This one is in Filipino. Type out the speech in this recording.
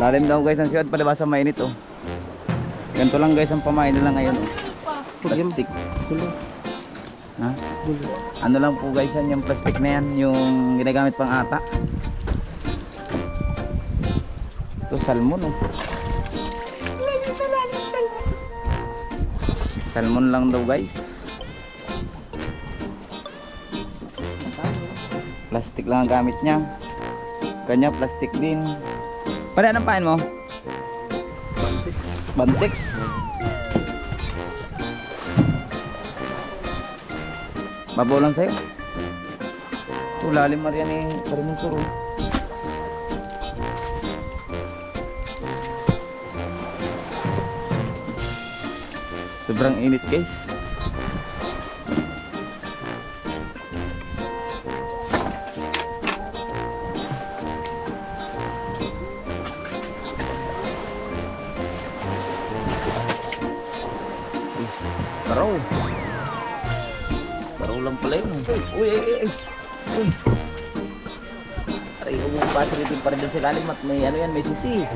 Lalim daw guys ang siyad palibasa mainit oh. Ganito lang guys ang pamain nila ngayon oh. Plastic. Ha? Ano lang po guys yan yung plastic na yan yung ginagamit pang ata. Ito salmon oh. Salmon lang daw guys. Plastic lang ang gamit niya. Kanya plastic din. Pare anong pain mo? Bantix. Babaw lang sa'yo. Ito lalim Marian eh. Pare mo turo. Sobrang init guys. Baro. Baro lang pala yun. Uy, uy, uy, uy. Uy. Aray, umumpas rin pa rin sa lalim at may ano yan, may sisi.